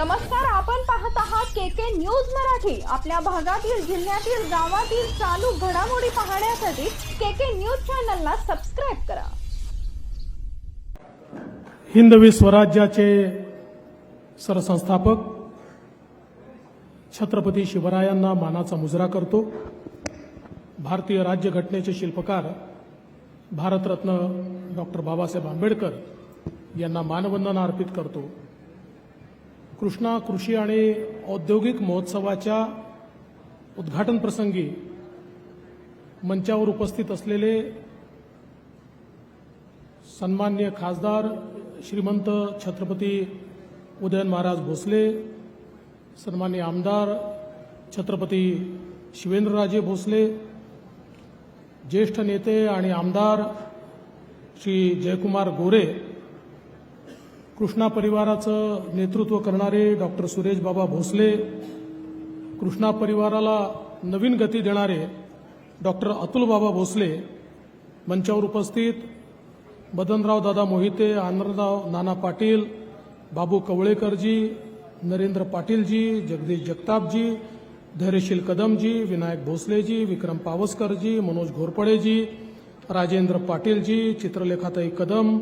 नमस्कार आपण पाहत आहात के के न्यूज मराठी. आपल्या भागातील जिल्ह्यातील गावातील चालू घडामोडी पाहण्यासाठी के के न्यूज चॅनलला सबस्क्राईब करा. हिंदवी स्वराज्याचे सरसंस्थापक छत्रपती शिवरायांना मानाचा मुजरा करतो. भारतीय राज्यघटनेचे शिल्पकार भारतरत्न डॉक्टर बाबासाहेब आंबेडकर यांना मानवंदना अर्पित करतो. कृष्णा कृषी आणि औद्योगिक महोत्सवाच्या उद्घाटन प्रसंगी मंचावर उपस्थित असलेले सन्मान्य खासदार श्रीमंत छत्रपती उदयन महाराज भोसले सन्मान्य आमदार छत्रपती शिवेंद्रराजे भोसले ज्येष्ठ नेते आणि आमदार श्री जयकुमार गोरे कृष्णा परिवाराचं नेतृत्व करणारे डॉक्टर सुरेश बाबा भोसले कृष्णा परिवाराला नवीन गती देणारे डॉक्टर अतुल बाबा भोसले मंचावर उपस्थित मदनराव दादा मोहिते आनंदराव नाना पाटील बाबू कवळेकरजी नरेंद्र पाटीलजी जगदीश जगतापजी धैर्यशील कदमजी विनायक भोसलेजी विक्रम पावसकरजी मनोज घोरपडेजी राजेंद्र पाटीलजी चित्रलेखाताई कदम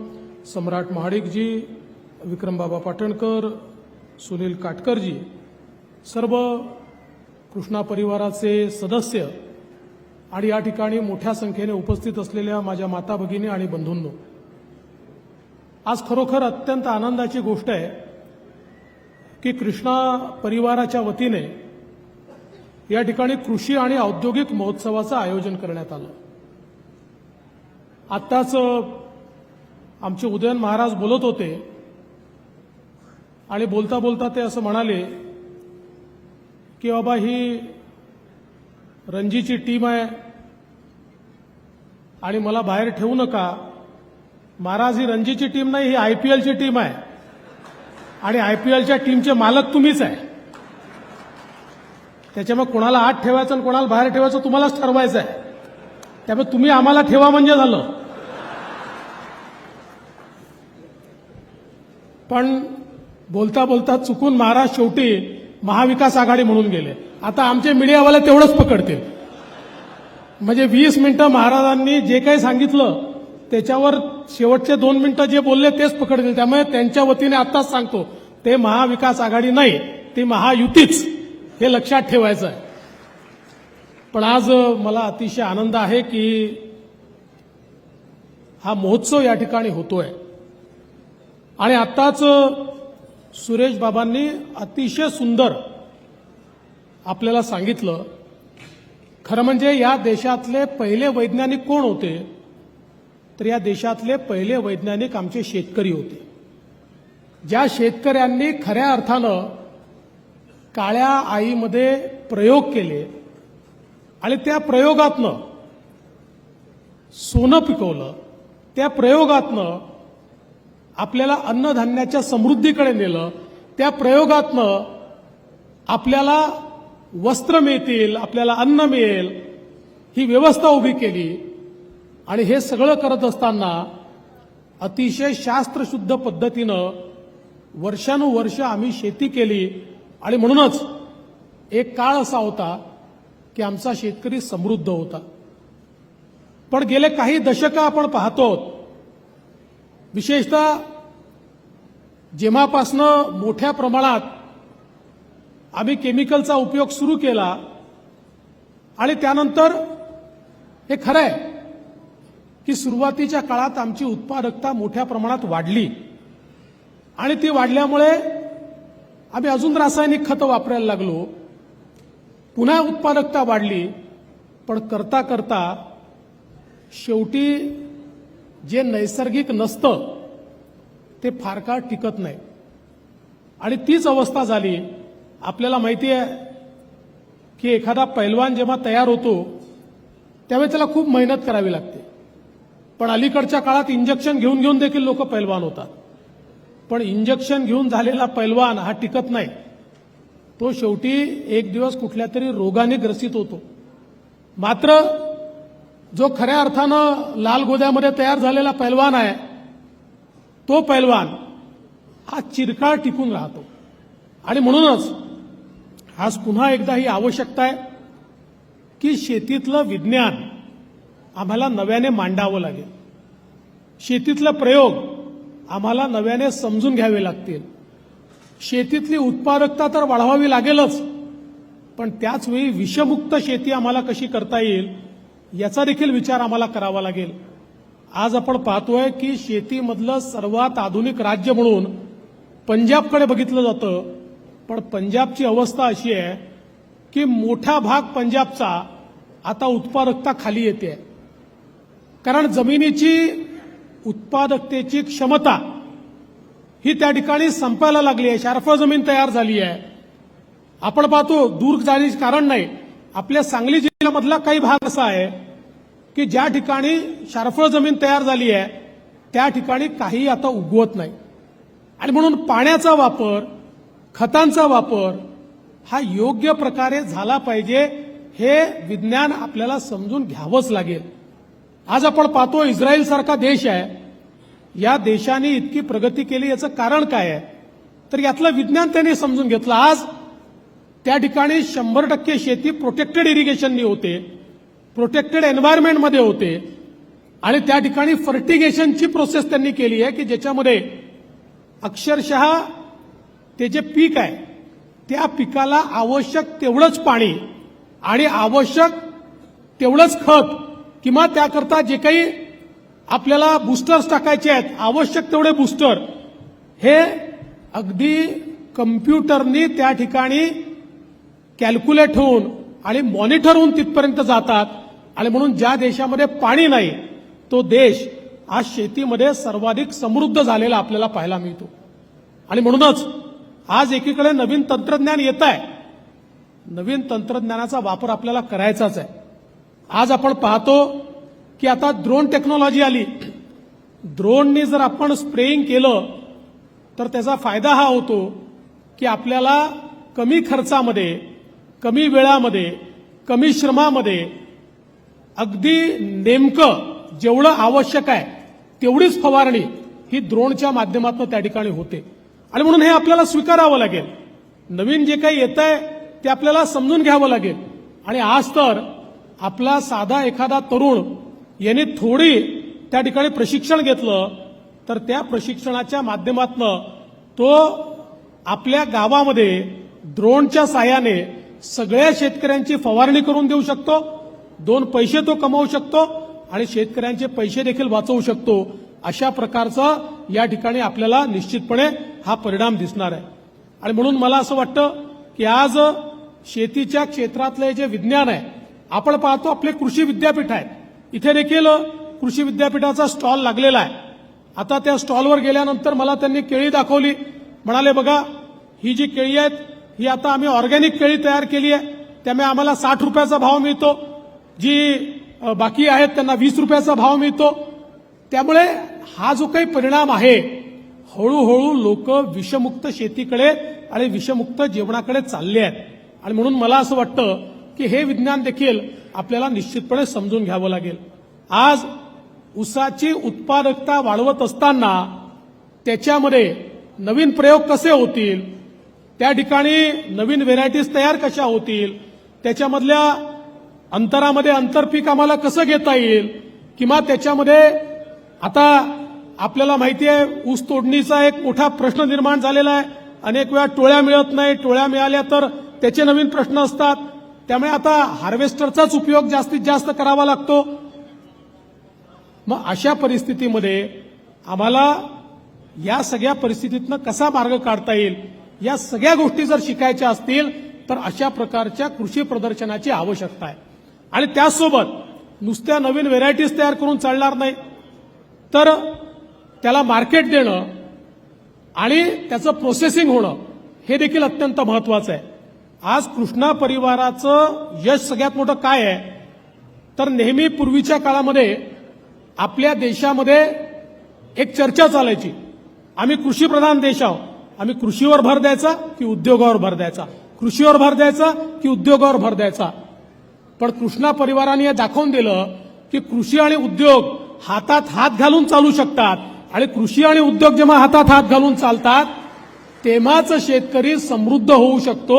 सम्राट महाडिकजी विक्रमबाबा पाटणकर सुनील काटकरजी सर्व कृष्णा परिवाराचे सदस्य आणि या ठिकाणी मोठ्या संख्येने उपस्थित असलेल्या माझ्या माता भगिनी आणि बंधूंनो आज खरोखर अत्यंत आनंदाची गोष्ट आहे की कृष्णा परिवाराच्या वतीने या ठिकाणी कृषी आणि औद्योगिक महोत्सवाचं आयोजन करण्यात आलं. आत्ताच आमचे उदयन महाराज बोलत होते आणि बोलता बोलता ते असं म्हणाले की बाबा ही रणजीची टीम आहे आणि मला बाहेर ठेवू नका. महाराज ही रणजीची टीम नाही ही आयपीएलची टीम आहे. आणि आयपीएलच्या टीमचे मालक तुम्हीच आहे. त्याच्यामुळे कोणाला आत ठेवायचं आणि कोणाला बाहेर ठेवायचं तुम्हालाच ठरवायचं आहे. त्यामुळे तुम्ही आम्हाला ठेवा म्हणजे झालं. पण बोलता बोलता चुकून महाराज शेवटी महाविकास आघाडी म्हणून गेले. आता आमचे मीडियावाले तेवढंच पकडतील. म्हणजे वीस मिनिटं महाराजांनी जे काही सांगितलं त्याच्यावर शेवटचे दोन मिनिटं जे बोलले तेच पकडतील. त्यामुळे त्यांच्या वतीने आत्ताच सांगतो ते महाविकास आघाडी नाही ती महायुतीच. हे लक्षात ठेवायचं आहे पण आज मला अतिशय आनंद आहे की हा महोत्सव या ठिकाणी होतोय. आणि आत्ताच सुरेश बाबांनी अतिशय सुंदर आपल्याला सांगितलं. खरं म्हणजे या देशातले पहिले वैज्ञानिक कोण होते? तर या देशातले पहिले वैज्ञानिक आमचे शेतकरी होते. ज्या शेतकऱ्यांनी खऱ्या अर्थानं काळ्या आईमध्ये प्रयोग केले आणि त्या प्रयोगातनं सोनं पिकवलं त्या प्रयोगातनं आपल्याला अन्नधान्याच्या समृद्धीकडे नेलं त्या प्रयोगातनं आपल्याला वस्त्र मिळतील आपल्याला अन्न मिळेल ही व्यवस्था उभी केली. आणि हे सगळं करत असताना अतिशय शास्त्रशुद्ध पद्धतीनं वर्षानुवर्ष आम्ही शेती केली. आणि म्हणूनच एक काळ असा होता की आमचा शेतकरी समृद्ध होता. पण गेले काही दशकं आपण पाहतो विशेषतः जेव्हापासनं मोठ्या प्रमाणात आम्ही केमिकलचा उपयोग सुरू केला आणि त्यानंतर हे खरं आहे की सुरुवातीच्या काळात आमची उत्पादकता मोठ्या प्रमाणात वाढली. आणि ती वाढल्यामुळे आम्ही अजून रासायनिक खतं वापरायला लागलो. पुन्हा उत्पादकता वाढली पण करता करता शेवटी जे नैसर्गिक नसतं ते फार काळ टिकत नाही. आणि तीच अवस्था झाली. आपल्याला माहिती आहे की एखादा पैलवान जेव्हा तयार होतो त्यावेळी त्याला खूप मेहनत करावी लागते. पण अलीकडच्या काळात इंजेक्शन घेऊन घेऊन देखील लोक पैलवान होतात. पण इंजेक्शन घेऊन झालेला पैलवान हा टिकत नाही. तो शेवटी एक दिवस कुठल्या तरी रोगाने ग्रसित होतो. मात्र जो खऱ्या अर्थानं लाल गोद्यामध्ये तयार झालेला पैलवान आहे तो पैलवान हा चिरकाळ टिकून राहतो. आणि म्हणूनच आज पुन्हा एकदा ही आवश्यकता आहे की शेतीतलं विज्ञान आम्हाला नव्याने मांडावं लागेल. शेतीतले प्रयोग आम्हाला नव्याने समजून घ्यावे लागतील. शेतीतली उत्पादकता तर वाढवावी लागेलच पण त्याचवेळी विषमुक्त शेती आम्हाला कशी करता येईल याचा देखील विचार आम्हाला करावा लागेल. आज आपण पाहतोय की शेतीमधलं सर्वात आधुनिक राज्य म्हणून पंजाबकडे बघितलं जातं. पण पंजाबची अवस्था अशी आहे की मोठा भाग पंजाबचा आता उत्पादकता खाली येते. कारण जमिनीची उत्पादकतेची क्षमता ही त्या ठिकाणी संपायला लागली आहे. शार्फळ जमीन तयार झाली आहे. आपण पाहतो दूर जाण्याचे कारण नाही. आपल्या सांगली जिल्ह्यामधला काही भाग असा आहे की ज्या ठिकाणी शारफळ जमीन तयार झाली आहे त्या ठिकाणी काही आता उगवत नाही. आणि म्हणून पाण्याचा वापर खतांचा वापर हा योग्य प्रकारे झाला पाहिजे हे विज्ञान आपल्याला समजून घ्यावंच लागेल. आज आपण पाहतो इस्रायल सारखा देश आहे. या देशाने इतकी प्रगती केली याचं कारण काय आहे? तर यातलं विज्ञान त्यांनी समजून घेतलं. आज त्या ठिकाणी शंभर टक्के शेती प्रोटेक्टेड इरिगेशननी होते प्रोटेक्टेड एन्व्हायरमेंटमध्ये होते. आणि त्या ठिकाणी फर्टिगेशनची प्रोसेस त्यांनी केली आहे की ज्याच्यामध्ये अक्षरशः ते जे पीक आहे त्या पिकाला आवश्यक तेवढंच पाणी आणि आवश्यक तेवढंच खत किंवा त्याकरता जे काही आपल्याला बुस्टर्स टाकायचे आहेत आवश्यक तेवढे बुस्टर हे अगदी कम्प्युटरनी त्या ठिकाणी कॅल्क्युलेट होऊन आणि मॉनिटर होऊन तिथपर्यंत जातात. आणि म्हणून ज्या देशामध्ये पाणी नाही तो देश आज शेतीमध्ये सर्वाधिक समृद्ध झालेला आपल्याला पाहायला मिळतो. आणि म्हणूनच आज एकीकडे नवीन तंत्रज्ञान येत आहे नवीन तंत्रज्ञानाचा वापर आपल्याला करायचाच आहे. आज आपण पाहतो की आता ड्रोन टेक्नॉलॉजी आली. ड्रोननी जर आपण स्प्रेइंग केलं तर त्याचा फायदा हा होतो की आपल्याला कमी खर्चामध्ये कमी वेळामध्ये कमी श्रमामध्ये अगदी नेमकं जेवढं आवश्यक आहे तेवढीच फवारणी ही द्रोणच्या माध्यमातून त्या ठिकाणी होते. आणि म्हणून हे आपल्याला स्वीकारावं लागेल. नवीन जे काही येत आहे ते आपल्याला समजून घ्यावं लागेल. आणि आज तर आपला साधा एखादा तरुण यांनी थोडी त्या ठिकाणी प्रशिक्षण घेतलं तर त्या प्रशिक्षणाच्या माध्यमातनं तो आपल्या गावामध्ये ड्रोनच्या साह्याने सगळ्या शेतकऱ्यांची फवारणी करून देऊ शकतो दोन पैसे तो कमावू शकतो आणि शेतकऱ्यांचे पैसे देखील वाचवू शकतो. अशा प्रकारचा या ठिकाणी आपल्याला निश्चितपणे हा परिणाम दिसणार आहे. आणि म्हणून मला असं वाटतं की आज शेतीच्या क्षेत्रातले जे विज्ञान आहे आपण पाहतो आपले कृषी विद्यापीठ आहेत. इथे देखील कृषी विद्यापीठाचा स्टॉल लागलेला आहे. आता त्या स्टॉलवर गेल्यानंतर मला त्यांनी केळी दाखवली. म्हणाले बघा ही जी केळी आहेत ही आता आम्ही ऑर्गॅनिक केळी तयार केली आहे. त्यामुळे आम्हाला साठ रुपयाचा भाव मिळतो. जी बाकी आहेत त्यांना वीस रुपयाचा भाव मिळतो. त्यामुळे हा जो काही परिणाम आहे हळूहळू लोक विषमुक्त शेतीकडे आणि विषमुक्त जेवणाकडे चालले आहेत. आणि म्हणून मला असं वाटतं की हे विज्ञान देखील आपल्याला निश्चितपणे समजून घ्यावं लागेल. आज उसाची उत्पादकता वाढवत असताना त्याच्यामध्ये नवीन प्रयोग कसे होतील? त्या ठिकाणी नवीन व्हेरायटीज तयार कशा होतील त्याच्यामधल्या अंतरामध्ये आंतरपीक आम्हाला कसं घेता येईल किंवा त्याच्यामध्ये आता आपल्याला माहिती आहे ऊस तोडणीचा एक मोठा प्रश्न निर्माण झालेला आहे. अनेक वेळा टोळ्या मिळत नाही टोळ्या मिळाल्या तर त्याचे नवीन प्रश्न असतात. त्यामुळे आता हार्वेस्टरचाच उपयोग जास्तीत जास्त करावा लागतो. मग अशा परिस्थितीमध्ये आम्हाला या सगळ्या परिस्थितीतनं कसा मार्ग काढता येईल या सगळ्या गोष्टी जर शिकायच्या असतील तर अशा प्रकारच्या कृषी प्रदर्शनाची आवश्यकता आहे. आणि त्याचसोबत नुसत्या नवीन व्हेरायटीज तयार करून चालणार नाही. तर त्याला मार्केट देणं आणि त्याचं प्रोसेसिंग होणं हे देखील अत्यंत महत्वाचं आहे. आज कृष्णा परिवाराचं यश सगळ्यात मोठं काय आहे? तर नेहमी पूर्वीच्या काळामध्ये आपल्या देशामध्ये एक चर्चा चालायची. आम्ही कृषीप्रधान देश आहोत. आम्ही कृषीवर भर द्यायचा की उद्योगावर भर द्यायचा? कृषीवर भर द्यायचा की उद्योगावर भर द्यायचा? पण कृष्णा परिवाराने हे दाखवून दिलं की कृषी आणि उद्योग हातात हात घालून चालू शकतात आणि कृषी आणि उद्योग जेव्हा हातात हात घालून चालतात तेव्हाच शेतकरी समृद्ध होऊ शकतो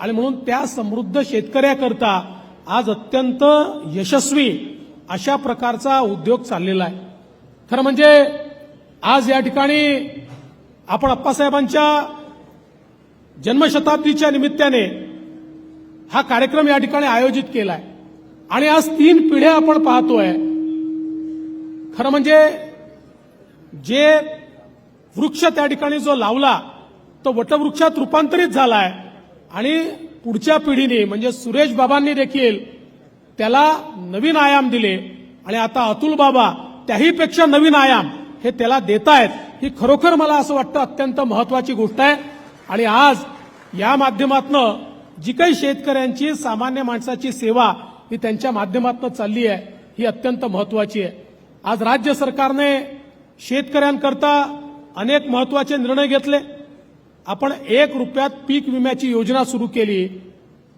आणि म्हणून त्या समृद्ध शेतकऱ्याकरता आज अत्यंत यशस्वी अशा प्रकारचा उद्योग चाललेला आहे. खरं म्हणजे आज या ठिकाणी आपण अप्पासाहेबांच्या जन्मशताब्दीच्या निमित्ताने हा कार्यक्रम या ठिकाणी आयोजित केलाय. आणि आज तीन पिढ्या आपण पाहतोय. खरं म्हणजे जे वृक्ष त्या ठिकाणी जो लावला तो वटवृक्षात रूपांतरित झालाय. आणि पुढच्या पिढीने म्हणजे सुरेश बाबांनी देखील त्याला नवीन आयाम दिले. आणि आता अतुल बाबा त्याहीपेक्षा नवीन आयाम हे त्याला देतायत. ही खरोखर मला असं वाटतं अत्यंत महत्वाची गोष्ट आहे. आणि आज या माध्यमातनं जी काही शेतकऱ्यांची सामान्य माणसाची सेवा ही त्यांच्या माध्यमातून चालली आहे ही अत्यंत महत्वाची आहे. आज राज्य सरकारने शेतकऱ्यांकरता अनेक महत्त्वाचे निर्णय घेतले. आपण एक रुपयात पीक विम्याची योजना सुरू केली.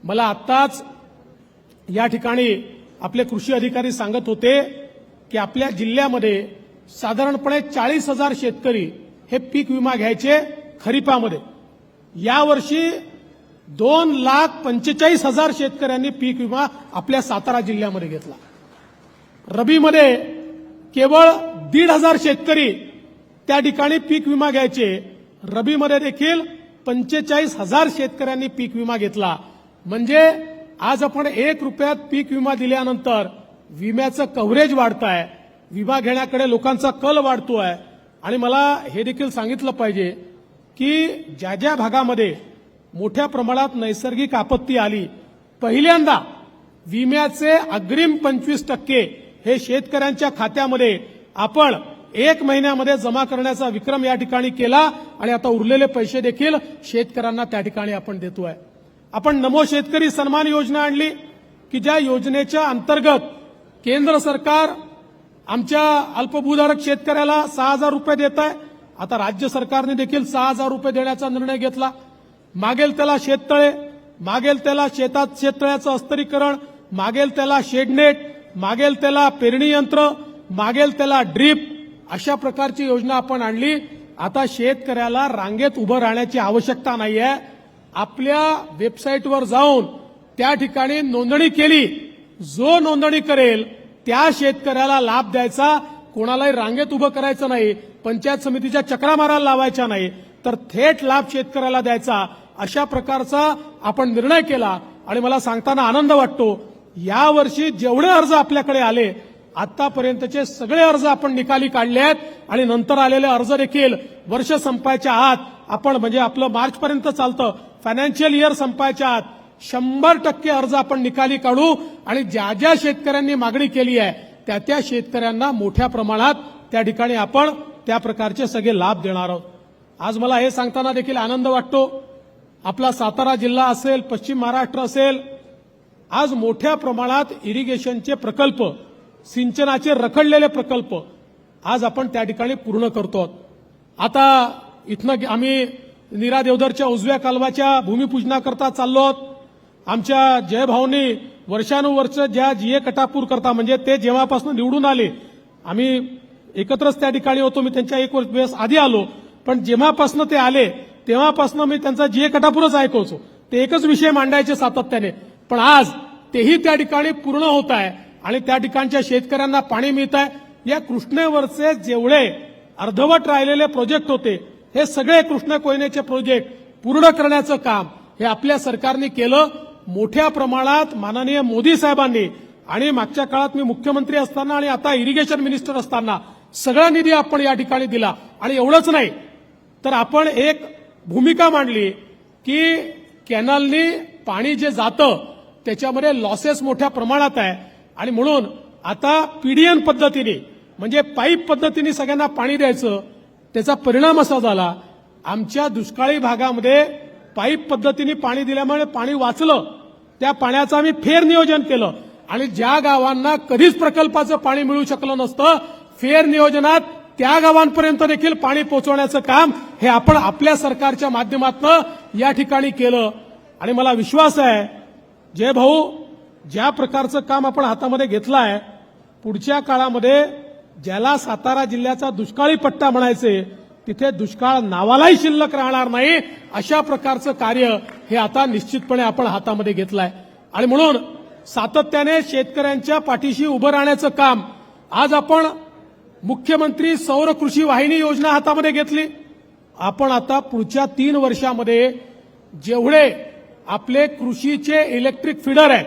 मला आत्ताच या ठिकाणी आपले कृषी अधिकारी सांगत होते की आपल्या जिल्ह्यामध्ये साधारणपणे चाळीस हजार शेतकरी हे पीक विमा घ्यायचे खरीपामध्ये. यावर्षी दोन लाख पंचेचाळीस हजार शेतकऱ्यांनी पीक विमा आपल्या सातारा जिल्ह्यामध्ये घेतला. रबीमध्ये केवळ दीड हजार शेतकरी त्या ठिकाणी पीक विमा घ्यायचे. रबीमध्ये देखील पंचेचाळीस हजार शेतकऱ्यांनी पीक विमा घेतला. म्हणजे आज आपण एक रुपयात पीक विमा दिल्यानंतर विम्याचं कव्हरेज वाढत आहे विमा घेण्याकडे लोकांचा कल वाढतो आहे आणि मला हे देखील सांगितलं पाहिजे की ज्या ज्या भागामध्ये मोठ्या प्रमाणात नैसर्गिक आपत्ती आली पहिल्यांदा विम्याचे अग्रिम पंचवीस टक्के हे शेतकऱ्यांच्या खात्यामध्ये आपण एक महिन्यामध्ये जमा करण्याचा विक्रम या ठिकाणी केला आणि आता उरलेले पैसे देखील शेतकऱ्यांना त्या ठिकाणी आपण देतोय. आपण नमो शेतकरी सन्मान योजना आणली की ज्या योजनेच्या अंतर्गत केंद्र सरकार आमच्या अल्पभूधारक शेतकऱ्याला सहा हजार रुपये देत आहे. आता राज्य सरकारने देखील सहा हजार रुपये देण्याचा निर्णय घेतला. मागेल त्याला शेततळे मागेल त्याला शेतात शेततळ्याचं अस्तरीकरण मागेल त्याला शेडनेट मागेल त्याला पेरणी यंत्र मागेल त्याला ड्रीप अशा प्रकारची योजना आपण आणली. आता शेतकऱ्याला रांगेत उभं राहण्याची आवश्यकता नाहीये. आपल्या वेबसाईटवर जाऊन त्या ठिकाणी नोंदणी केली. जो नोंदणी करेल त्या शेतकऱ्याला लाभ द्यायचा कोणालाही रांगेत उभं करायचं नाही पंचायत समितीच्या चक्रा मारायला लावायच्या नाही तर थेट लाभ शेतकऱ्याला द्यायचा अशा प्रकारचा आपण निर्णय केला. आणि मला सांगताना आनंद वाटतो यावर्षी जेवढे अर्ज आपल्याकडे आले आतापर्यंतचे सगळे अर्ज आपण निकाली काढले आहेत आणि नंतर आलेले अर्ज देखील वर्ष संपायच्या आत आपण म्हणजे आपलं मार्चपर्यंत चालतं फायनान्शियल इयर संपायच्या आत शंभर टक्के अर्ज आपण निकाली काढू आणि ज्या ज्या शेतकऱ्यांनी मागणी केली आहे त्या त्या शेतकऱ्यांना मोठ्या प्रमाणात त्या ठिकाणी आपण त्या प्रकारचे सगळे लाभ देणार आहोत. आज मला हे सांगताना देखील आनंद वाटतो. आपला सातारा जिल्हा असेल पश्चिम महाराष्ट्र असेल आज मोठ्या प्रमाणात इरिगेशनचे प्रकल्प सिंचनाचे रखडलेले प्रकल्प आज आपण त्या ठिकाणी पूर्ण करतो आहोत. आता इथनं आम्ही नीरा देवधरच्या उजव्या कालवाच्या भूमिपूजनाकरता चाललो आहोत. आमच्या जयभाऊनी वर्षानुवर्ष ज्या जीए कटापूर करता म्हणजे ते जेव्हापासून निवडून आले आम्ही एकत्रच त्या ठिकाणी होतो मी त्यांच्या एक वर्ष वेळेस आधी आलो पण जेव्हापासून ते आले तेव्हापासून मी त्यांचा जीए कटापूरच ऐकवतो ते एकच विषय मांडायचे सातत्याने पण आज तेही त्या ठिकाणी पूर्ण होत आहे आणि त्या ठिकाणच्या शेतकऱ्यांना पाणी मिळत आहे या कृष्णेवरचे जेवढे अर्धवट राहिलेले प्रोजेक्ट होते हे सगळे कृष्ण कोयनेचे प्रोजेक्ट पूर्ण करण्याचं काम हे आपल्या सरकारने केलं. मोठ्या प्रमाणात माननीय मोदी साहेबांनी आणि मागच्या काळात मी मुख्यमंत्री असताना आणि आता इरिगेशन मिनिस्टर असताना सगळा निधी आपण या ठिकाणी दिला. आणि एवढंच नाही तर आपण एक भूमिका मांडली की कॅनलनी पाणी जे जातं त्याच्यामध्ये लॉसेस मोठ्या प्रमाणात आहे. आणि म्हणून आता पीडीएन पद्धतीने म्हणजे पाईप पद्धतीने सगळ्यांना पाणी द्यायचं त्याचा परिणाम असा झाला. आमच्या दुष्काळी भागामध्ये पाईप पद्धतीने पाणी दिल्यामुळे पाणी वाचलं. त्या पाण्याचं आम्ही फेर नियोजन केलं. आणि ज्या गावांना कधीच प्रकल्पाचं पाणी मिळू शकलं नसतं फेर नियोजनात त्या गावांपर्यंत देखील पाणी पोहोचवण्याचं काम हे आपण आपल्या सरकारच्या माध्यमातून या ठिकाणी केलं. आणि मला विश्वास आहे जय भाऊ ज्या प्रकारचं काम आपण हातामध्ये घेतलं आहे पुढच्या काळामध्ये ज्याला सातारा जिल्ह्याचा दुष्काळी पट्टा म्हणायचे तिथे दुष्काळ नावालाही शिल्लक राहणार नाही अशा प्रकारचं कार्य हे आता निश्चितपणे आपण हातामध्ये घेतलंय. आणि म्हणून सातत्याने शेतकऱ्यांच्या पाठीशी उभं राहण्याचं काम आज आपण मुख्यमंत्री सौर कृषी वाहिनी योजना हातामध्ये घेतली. आपण आता पुढच्या तीन वर्षामध्ये जेवढे आपले कृषीचे इलेक्ट्रिक फिडर आहेत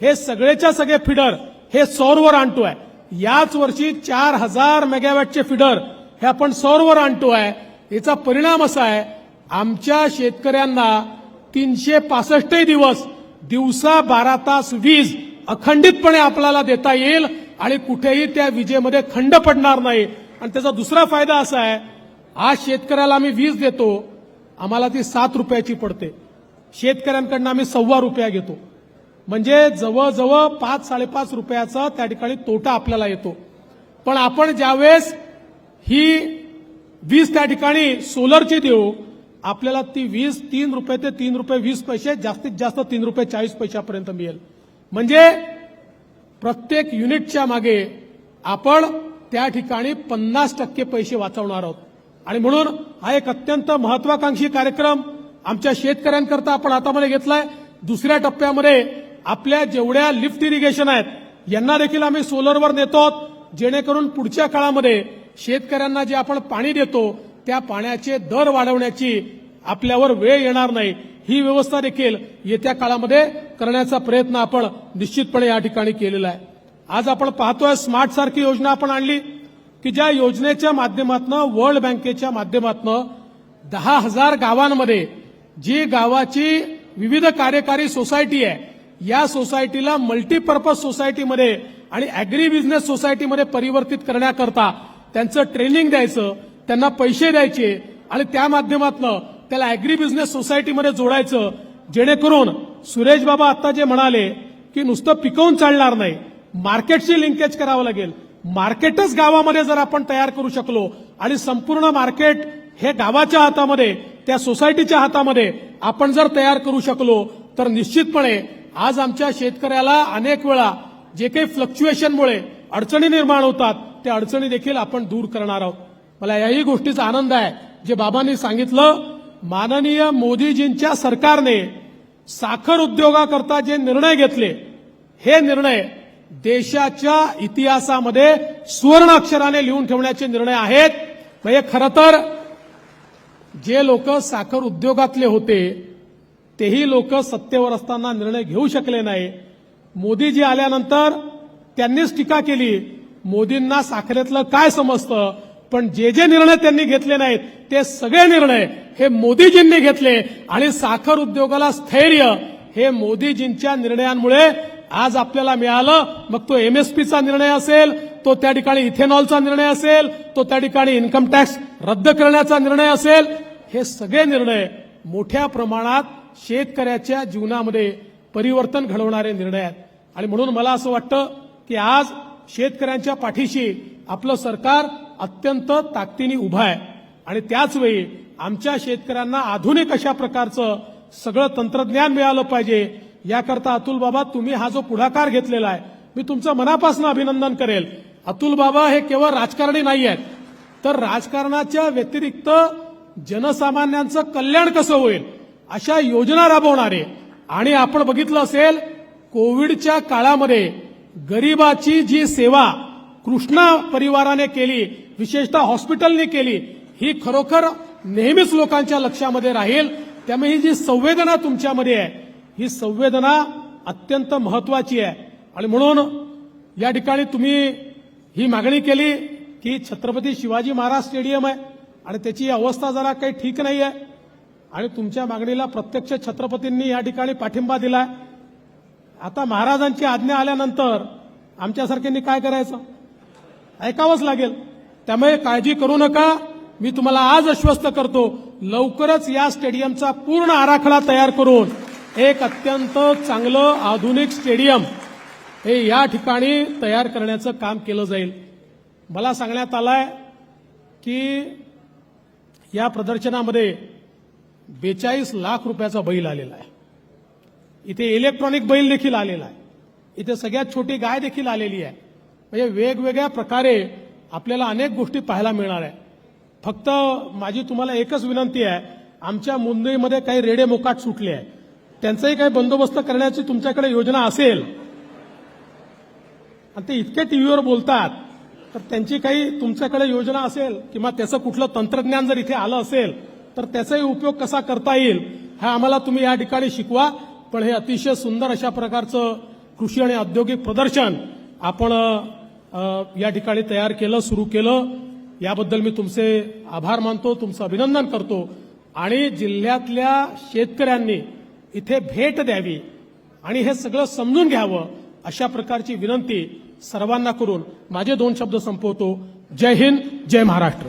हे सगळेच्या सगळे फिडर हे सौरवर आणतोय. याच वर्षी चार हजार मेगावॅटचे फिडर हे आपण सौरवर आणतोय. याचा परिणाम असा आहे आमच्या शेतकऱ्यांना तीनशे पासष्टही दिवस दिवसा बारा तास वीज अखंडितपणे आपल्याला देता येईल आणि कुठेही त्या विजेमध्ये खंड पडणार नाही. आणि त्याचा दुसरा फायदा असा आहे आज शेतकऱ्याला आम्ही वीज देतो आम्हाला ती सात रुपयाची पडते. शेतकऱ्यांकडनं आम्ही सव्वा रुपया घेतो. म्हणजे जवळजवळ पाच साडेपाच रुपयाचा त्या ठिकाणी तोटा आपल्याला येतो. पण आपण ज्यावेळेस ही वीज त्या ठिकाणी सोलरची देऊ आपल्याला ती वीज तीन रुपये ते तीन रुपये वीस पैसे जास्तीत जास्त तीन रुपये चाळीस पैशापर्यंत मिळेल. म्हणजे प्रत्येक युनिटच्या मागे आपण त्या ठिकाणी पन्नास टक्के पैसे वाचवणार आहोत. आणि म्हणून हा एक अत्यंत महत्वाकांक्षी कार्यक्रम आमच्या शेतकऱ्यांकरता आपण हातामध्ये घेतलाय. दुसऱ्या टप्प्यामध्ये आपल्या जेवढ्या लिफ्ट इरिगेशन आहेत यांना देखील आम्ही सोलरवर नेतो आहोत. जेणेकरून पुढच्या काळामध्ये शेतकऱ्यांना जे आपण पाणी देतो त्या पाण्याचे दर वाढवण्याची आपल्यावर वेळ येणार नाही. ही व्यवस्था देखील येत्या काळामध्ये करण्याचा प्रयत्न आपण निश्चितपणे या ठिकाणी केलेला आहे. आज आपण पाहतोय स्मार्ट सारखी योजना आपण आणली की ज्या योजनेच्या माध्यमातून वर्ल्ड बँकेच्या माध्यमातून दहा हजार गावांमध्ये जी गावाची विविध कार्यकारी सोसायटी आहे या सोसायटीला मल्टीपर्पज सोसायटीमध्ये आणि अॅग्री बिझनेस सोसायटीमध्ये परिवर्तित करण्याकरता त्यांचं ट्रेनिंग द्यायचं. त्यांना पैसे द्यायचे आणि त्या माध्यमातून त्याला अॅग्री बिझनेस सोसायटीमध्ये जोडायचं जेणेकरून सुरेश बाबा आता जे म्हणाले की नुसतं पिकवून चालणार नाही मार्केटशी लिंकेज करावं लागेल. मार्केटच गावामध्ये जर आपण तयार करू शकलो आणि संपूर्ण मार्केट हे गावाच्या हातामध्ये त्या सोसायटीच्या हातामध्ये आपण जर तयार करू शकलो तर निश्चितपणे आज आमच्या शेतकऱ्याला अनेक वेळा जे काही फ्लक्च्युएशनमुळे अडचणी निर्माण होतात त्या अडचणी देखील आपण दूर करणार आहोत. मला याही गोष्टीचा आनंद आहे. जे बाबांनी सांगितलं माननीय मोदीजींच्या सरकारने साखर उद्योगाकरता जे निर्णय घेतले हे निर्णय देशाच्या इतिहासामध्ये सुवर्ण अक्षराने लिहून ठेवण्याचे निर्णय आहेत. म्हणजे खरं तर जे लोक साखर उद्योगातले होते तेही लोक सत्तेवर असताना निर्णय घेऊ शकले नाही. मोदीजी आल्यानंतर त्यांनीच टीका केली मोदींना साखरेतलं काय समजतं? पण जे जे निर्णय त्यांनी घेतले नाहीत ते सगळे निर्णय हे मोदीजींनी घेतले. आणि साखर उद्योगाला स्थैर्य हे मोदीजींच्या निर्णयांमुळे आज आपल्याला मिळालं. मग तो एमएसपीचा निर्णय असेल तो त्या ठिकाणी इथेनॉलचा निर्णय असेल तो त्या ठिकाणी इन्कम टॅक्स रद्द करण्याचा निर्णय असेल. हे सगळे निर्णय मोठ्या प्रमाणात शेतकऱ्याच्या जीवनामध्ये परिवर्तन घडवणारे निर्णय आहेत. आणि म्हणून मला असं वाटतं की आज शेतकऱ्यांच्या पाठीशी आपलं सरकार अत्यंत ताकदीने उभा आहे. आणि त्याचवेळी आमच्या शेतकऱ्यांना आधुनिक अशा प्रकारचं सगळं तंत्रज्ञान मिळालं पाहिजे. याकरता अतुल बाबा तुम्ही हा जो पुढाकार घेतलेला आहे मी तुमचं मनापासून अभिनंदन करेल. अतुल बाबा हे केवळ राजकारणी नाही आहेत. तर राजकारणाच्या व्यतिरिक्त जनसामान्यांचं कल्याण कसं होईल? अशा योजना राबवणारे आणि आपण बघितलं असेल कोविडच्या काळामध्ये गरिबाची जी सेवा कृष्णा परिवाराने केली विशेषतः हॉस्पिटलने केली. ही खरोखर नेहमीच लोकांच्या लक्षामध्ये राहील. त्यामुळे ही जी संवेदना तुमच्यामध्ये आहे ही संवेदना अत्यंत महत्वाची आहे. आणि म्हणून या ठिकाणी तुम्ही ही मागणी केली की छत्रपती शिवाजी महाराज स्टेडियम आहे आणि त्याची अवस्था जरा काही ठीक नाही आहे आणि तुमच्या मागणीला प्रत्यक्ष छत्रपतींनी या ठिकाणी पाठिंबा दिलाय. आता महाराजांची आज्ञा आल्यानंतर आमच्यासारख्यांनी काय करायचं? ऐकावंच लागेल. त्यामुळे काळजी करू नका. मी तुम्हाला आज आश्वस्त करतो लवकरच या स्टेडियमचा पूर्ण आराखडा तयार करून एक अत्यंत चांगलं आधुनिक स्टेडियम हे या ठिकाणी तयार करण्याचं काम केलं जाईल. मला सांगण्यात आलंय की या प्रदर्शनामध्ये बेचाळीस लाख रुपयाचा बैल आलेला आहे. इथे इलेक्ट्रॉनिक बैल देखील आलेला आहे. इथे सगळ्यात छोटी गाय देखील आलेली आहे. म्हणजे वेगवेगळ्या प्रकारे आपल्याला अनेक गोष्टी पाहायला मिळणार आहे. फक्त माझी तुम्हाला एकच विनंती आहे आमच्या मुंबईमध्ये काही रेडे मोकाट सुटले आहे त्यांचाही काही बंदोबस्त करण्याची तुमच्याकडे योजना असेल. आणि ते इतके टीव्हीवर बोलतात तर त्यांची काही तुमच्याकडे योजना असेल किंवा त्याचं कुठलं तंत्रज्ञान जर इथे आलं असेल तर त्याचाही उपयोग कसा करता येईल हा आम्हाला तुम्ही या ठिकाणी शिकवा. पण हे अतिशय सुंदर अशा प्रकारचं कृषी आणि औद्योगिक प्रदर्शन आपण या ठिकाणी तयार केलं सुरू केलं. याबद्दल मी तुमचे आभार मानतो तुमचं अभिनंदन करतो. आणि जिल्ह्यातल्या शेतकऱ्यांनी इथे भेट द्यावी आणि हे सगळं समजून घ्यावं अशा प्रकारची विनंती सर्वांना करून माझे दोन शब्द संपवतो. जय हिंद जय महाराष्ट्र.